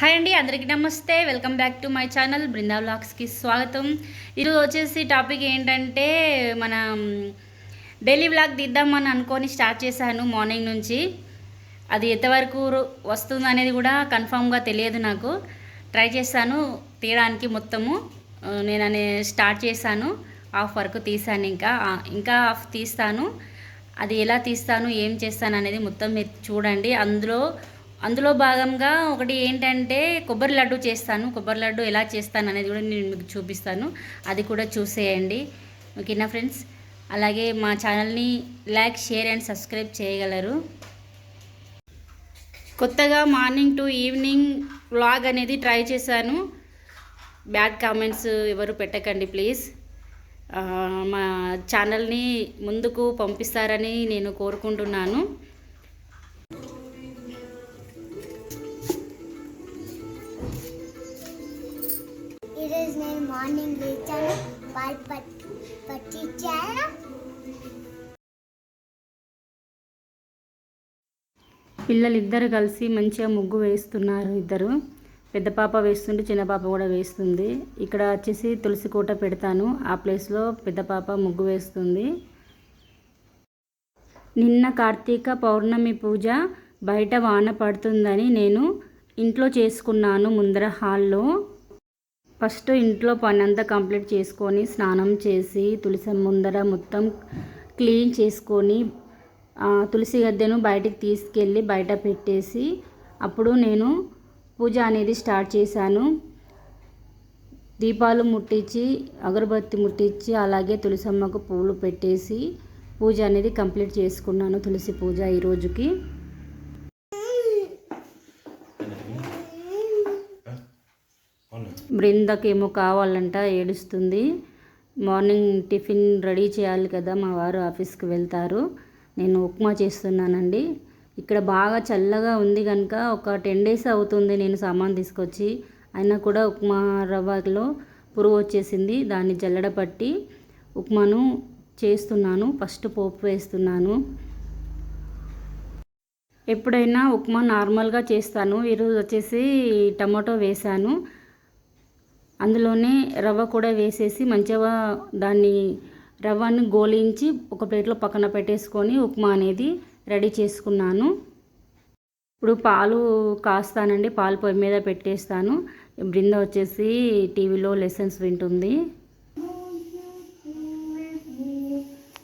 Hi అండి అందరికీ నమస్తే. Welcome back to my channel Brinda బ్లాగ్స్కి స్వాగతం. ఈరోజు వచ్చేసి టాపిక్ ఏంటంటే మన డైలీ బ్లాగ్ తీద్దామని అనుకొని స్టార్ట్ చేశాను మార్నింగ్ నుంచి. అది ఎంతవరకు వస్తుంది అనేది కూడా కన్ఫామ్గా తెలియదు నాకు. ట్రై చేశాను తీయడానికి మొత్తము. నేను అనే స్టార్ట్ చేశాను. హాఫ్ వరకు తీసాను ఇంకా. ఇంకా హాఫ్ తీస్తాను. అది ఎలా తీస్తాను ఏం చేస్తాను అనేది మొత్తం మీరు చూడండి. అందులో అందులో భాగంగా ఒకటి ఏంటంటే కొబ్బరి లడ్డు చేస్తాను. కొబ్బరి లడ్డు ఎలా చేస్తాను అనేది కూడా నేను మీకు చూపిస్తాను. అది కూడా చూసేయండి. ఓకేనా ఫ్రెండ్స్? అలాగే మా ఛానల్ని లైక్ షేర్ అండ్ సబ్స్క్రైబ్ చేయగలరు. కొత్తగా మార్నింగ్ టు ఈవినింగ్ వ్లాగ్ అనేది ట్రై చేశాను. బ్యాడ్ కామెంట్స్ ఎవరు పెట్టకండి ప్లీజ్. మా ఛానల్ని ముందుకు పంపిస్తారని నేను కోరుకుంటున్నాను. మార్నింగ్ లేచాను. పాలు పట్టి పట్టించాను పిల్లలు కలిసి మంచిగా ముగ్గు వేస్తున్నారు ఇద్దరు. పెద్ద పాప వేస్తుంటే చిన్న పాప కూడా వేస్తుంది. ఇక్కడ వచ్చేసి తులసి కోట పెడతాను. ఆ ప్లేస్లో పెద్ద పాప ముగ్గు వేస్తుంది. నిన్న కార్తీక పౌర్ణమి పూజ బయట వాన పడుతుందని నేను ఇంట్లో చేసుకున్నాను ముందర హాల్లో ఫస్ట్ ఇంట్లో పని అంతా కంప్లీట్ చేసుకొని స్నానం చేసి తులసి ముందర మొత్తం క్లీన్ చేసుకొని తులసి గద్దెను బయటికి తీసుకెళ్ళి బయట పెట్టేసి అప్పుడు నేను పూజ అనేది స్టార్ట్ చేశాను. దీపాలు ముట్టించి అగరబత్తి ముట్టించి అలాగే తులసమ్మకు పూలు పెట్టేసి పూజ అనేది కంప్లీట్ చేసుకున్నాను తులసి పూజ ఈరోజుకి రోజుకి బృందకేమో కావాలంట ఏడుస్తుంది. మార్నింగ్ టిఫిన్ రెడీ చేయాలి కదా మా వారు ఆఫీస్కి వెళ్తారు. నేను ఉప్మా చేస్తున్నానండి. ఇక్కడ బాగా చల్లగా ఉంది కనుక ఒక టెన్ డేస్ అవుతుంది నేను సామాన్ తీసుకొచ్చి. అయినా కూడా ఉప్మా రవ్వలో పురుగు వచ్చేసింది. దాన్ని జల్లడ పట్టి ఉప్మాను చేస్తున్నాను. ఫస్ట్ పోపు వేస్తున్నాను. ఎప్పుడైనా ఉప్మా నార్మల్గా చేస్తాను. ఈరోజు వచ్చేసి టమాటో వేశాను. అందులోనే రవ్వ కూడా వేసేసి మంచిగా దాన్ని రవ్వని గోలించి ఒక ప్లేట్లో పక్కన పెట్టేసుకొని ఉప్మా అనేది రెడీ చేసుకున్నాను. ఇప్పుడు పాలు కాస్తానండి పాలు పొయ్యి మీద పెట్టేస్తాను. బృంద వచ్చేసి టీవీలో లెసన్స్ వింటుంది.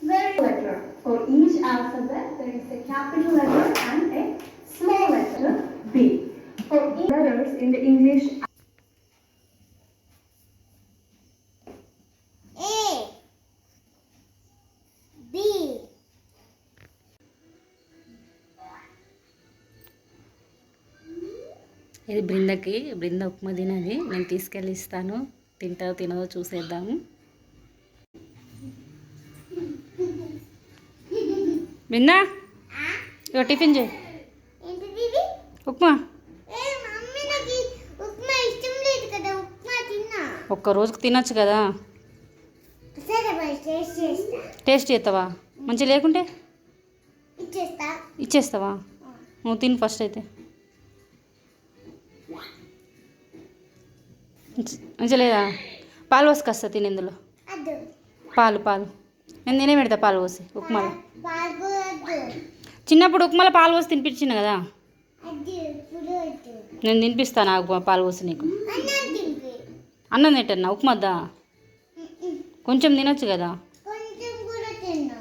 Letter. ఇది బృందకి బృంద ఉప్మా తినది. నేను తీసుకెళ్ళి ఇస్తాను. తింటాదో తినదో చూసేద్దాము. బృంద ఇగో టిఫిన్ చేయి? ఉప్మా. ఒక్క రోజుకి తినొచ్చు కదా. టేస్ట్ చేస్తా. టేస్ట్ చేస్తావా? మంచిగా లేకుంటే? ఇచ్చేస్తా. ఇచ్చేస్తావా? నువ్వు తిను ఫస్ట్ అయితే. మంచిగా లేదా? పాలు పోసుకొస్తా తిని ఇందులో. పాలు పాలు. నేను తినే పెడతా పాలు పోసి ఉప్మాలో చిన్నప్పుడు ఉప్మాలో పాలు పోసి తినిపించిన కదా? నేను తినిపిస్తాను ఆ పాలు పోసి నీకు. అన్నం తింటన్నా ఉప్మా వద్దా? కొంచెం తినొచ్చు కదా? కొంచెం కూడా తిన్నా.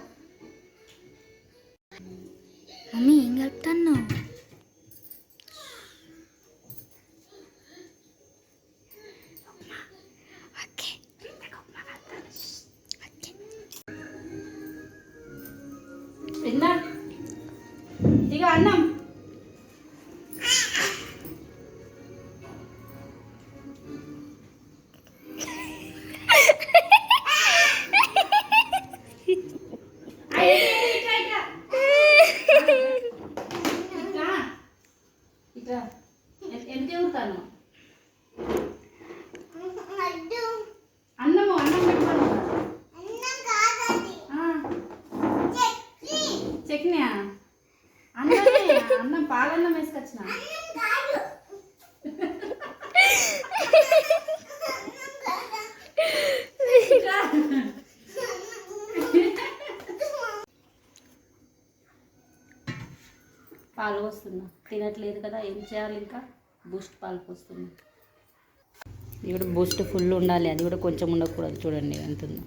మమ్మీ ఏం కలుపుతాను పాలన్నం వేసుకొచ్చిన? పాలు వస్తుందా తినట్లేదు కదా ఏం చేయాలి ఇంకా? బూస్ట్ పాలు పోస్తుంది ఇది కూడా బూస్ట్ ఫుల్ ఉండాలి అది కూడా కొంచెం ఉండకూడదు చూడండి ఎంత ఉందో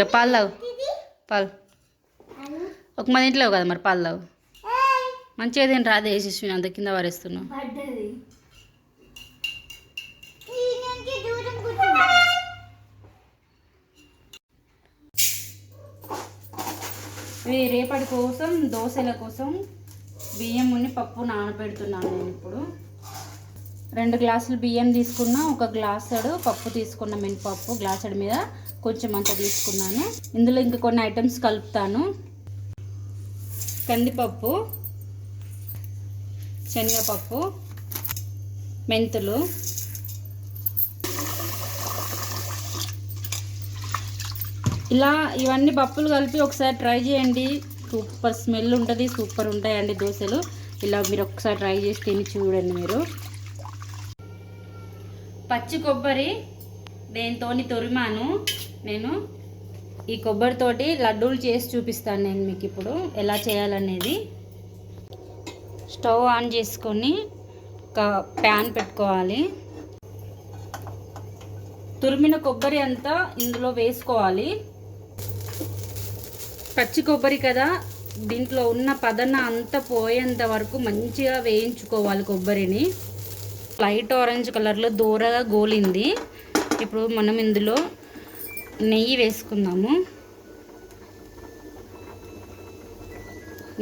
ఇక పాలు తాగు. పాలు. ఒక మంది ఇంట్లో కదా మరి పాలు తాగు. మంచిగా తిని రాదే వేసేసి అంత కింద వారేస్తున్నావు ఇవి రేపటి కోసం దోశల కోసం బియ్యం ఉన్ని పప్పు నానబెడుతున్నాను నేను ఇప్పుడు. రెండు గ్లాసులు బియ్యం తీసుకున్నా ఒక గ్లాసుడు పప్పు తీసుకున్నా మినపప్పు గ్లాసుడు మీద కొంచెం అంత తీసుకున్నాను. ఇందులో ఇంక కొన్ని ఐటమ్స్ కలుపుతాను. కందిపప్పు శనగపప్పు మెంతులు ఇలా ఇవన్నీ పప్పులు కలిపి ఒకసారి ట్రై చేయండి. సూపర్ స్మెల్ ఉంటుంది సూపర్ ఉంటాయండి దోశలు. ఇలా మీరు ఒకసారి ట్రై చేసి తిని చూడండి మీరు. పచ్చి కొబ్బరి దేంతో తొరిమాను. నేను ఈ కొబ్బరితోటి లడ్డూలు చేసి చూపిస్తాను నేను మీకు ఇప్పుడు ఎలా చేయాలనేది. స్టవ్ ఆన్ చేసుకొని ఒక ప్యాన్ పెట్టుకోవాలి. తురిమిన కొబ్బరి అంతా ఇందులో వేసుకోవాలి. పచ్చి కొబ్బరి కదా దీంట్లో ఉన్న పదన అంతా పోయేంత వరకు మంచిగా వేయించుకోవాలి కొబ్బరిని. లైట్ ఆరెంజ్ కలర్లో దూరగా గోలింది. ఇప్పుడు మనం ఇందులో నెయ్యి వేసుకుందాము.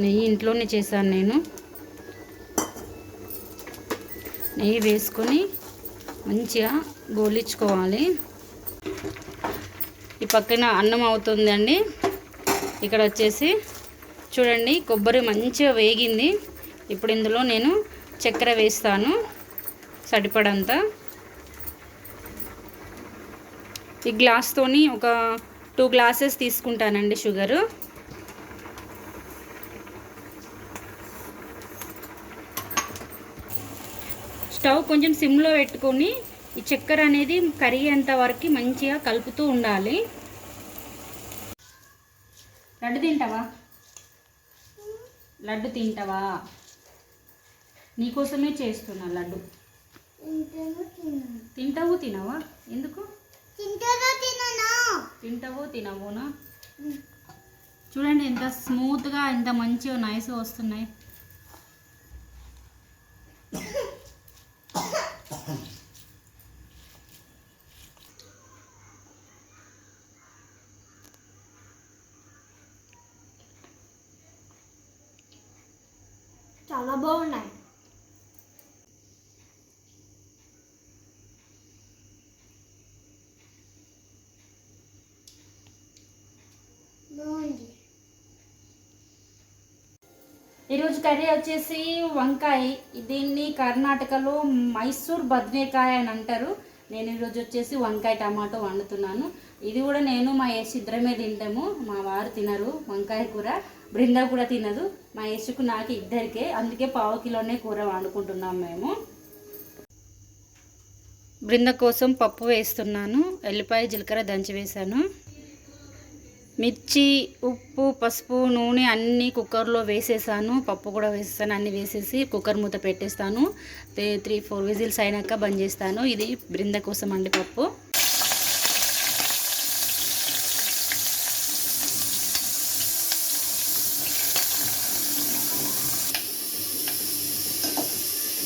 నెయ్యి ఇంట్లోనే చేశాను నేను. నెయ్యి వేసుకొని మంచిగా గోలించుకోవాలి. ఈ పక్కన అన్నం అవుతుందండి. ఇక్కడ వచ్చేసి చూడండి కొబ్బరి మంచిగా వేగింది. ఇప్పుడు ఇందులో నేను చక్కెర వేస్తాను. సరిపడంత. ఈ గ్లాస్తోని ఒక టూ గ్లాసెస్ తీసుకుంటానండి షుగరు స్టవ్ కొంచెం సిమ్లో పెట్టుకొని ఈ చక్కెర అనేది కరిగేంత వరకు మంచిగా కలుపుతూ ఉండాలి. లడ్డు తింటావా? లడ్డు తింటావా? నీకోసమే చేస్తున్నా లడ్డు. తింటావు తినవా? ఎందుకు? తింటావో తినవోనా? చూడండి ఎంత స్మూత్గా ఎంత మంచిగా నైస్గా వస్తున్నాయి. చాలా బాగున్నాయి బాగుంది ఈరోజు కర్రీ వచ్చేసి వంకాయ. దీన్ని కర్ణాటకలో మైసూర్ బద్నేకాయ అని అంటారు. నేను ఈరోజు వచ్చేసి వంకాయ టమాటో వండుతున్నాను. ఇది కూడా నేను మా యశ్ ఇద్దరమే తింటాము. మా వారు తినరు వంకాయ కూర. బృంద కూడా తినదు. మా యశుకు నాకు ఇద్దరికే. అందుకే పావు కిలోనే కూర వండుకుంటున్నాం మేము. బృంద కోసం పప్పు వేస్తున్నాను. ఎల్లిపాయ జీలకర్ర దంచి వేసాను మిర్చి ఉప్పు పసుపు నూనె అన్నీ కుక్కర్లో వేసేసాను. పప్పు కూడా వేసేసాను అన్నీ వేసేసి కుక్కర్ మూత పెట్టేస్తాను. త్రీ- త్రీ ఫోర్ విజిల్స్ అయినాక బంద్ చేస్తాను. ఇది బృంద కోసం అండి పప్పు.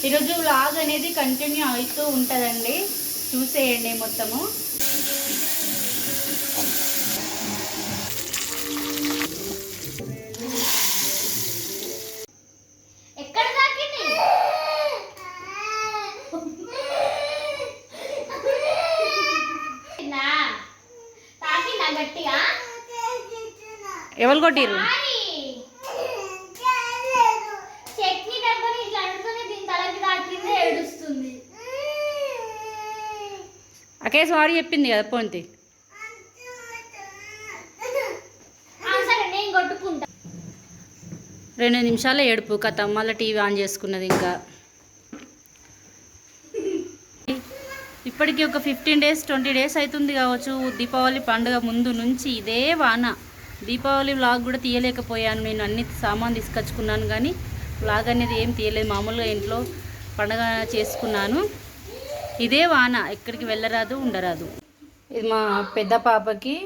ఈరోజు లాగ్ అనేది కంటిన్యూ అవుతూ ఉంటుందండి. చూసేయండి మొత్తము. తాకింది ఏడుస్తుంది. అకే సారీ చెప్పింది కదా పోంతి. రెండు నిమిషాల ఏడుపు కథ. మళ్ళీ టీవీ ఆన్ చేసుకున్నది ఇంకా. ఇప్పటికి ఒక ఫిఫ్టీన్ డేస్ ట్వంటీ డేస్ అవుతుంది కావచ్చు. దీపావళి పండుగ ముందు నుంచి ఇదే వాన. దీపావళి వ్లాగ్ కూడా తీయలేకపోయాను. నేను అన్ని సామాన్ తీసుకొచ్చుకున్నాను కానీ వ్లాగ్ అనేది ఏం తీయలేదు. మామూలుగా ఇంట్లో పండుగ చేసుకున్నాను. ఇదే వాన. ఎక్కడికి వెళ్ళరాదు ఉండరాదు. ఇది మా పెద్ద పాపకి.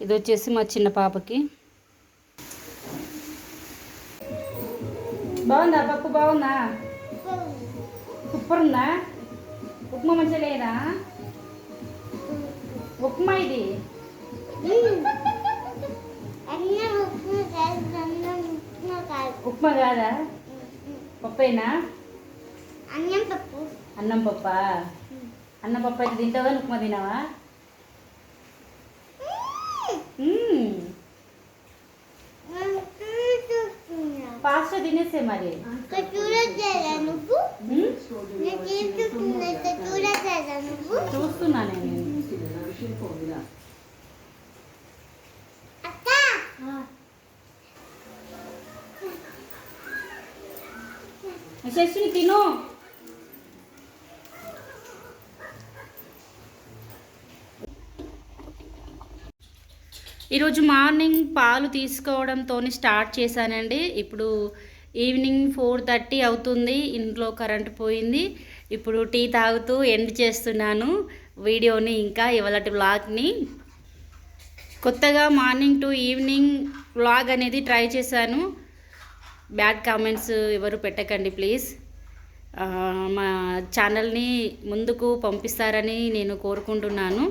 ఇది వచ్చేసి మా చిన్న పాపకి. బాగుందా? పప్పు బాగుందా. సూపర్ ఉందా? ఉప్మా మంచిగా లేదా? ఉప్మా ఇది. ఉప్మా కాదా? పప్పేనా? అన్నం పప్పు. అన్నం పప్ప? అన్నం పప్పు అయితే తింటావా? ఉప్మా తినావా మ్మ్. ఫాస్ట్గా తినేసే మరి. చూస్తున్నా నేను. శశిని తిను. ఈరోజు మార్నింగ్ పాలు తీసుకోవడంతో స్టార్ట్ చేశానండి. ఇప్పుడు ఈవినింగ్ ఫోర్ థర్టీ అవుతుంది ఇంట్లో కరెంట్ పోయింది. ఇప్పుడు టీ తాగుతూ ఎండ్ చేస్తున్నాను వీడియోని ఇంకా ఇవాళ వ్లాగ్ని. కొత్తగా మార్నింగ్ టు ఈవినింగ్ వ్లాగ్ అనేది ట్రై చేశాను. బ్యాడ్ కామెంట్స్ ఎవరు పెట్టకండి ప్లీజ్. మా ఛానల్ని ముందుకు పంపిస్తారని నేను కోరుకుంటున్నాను.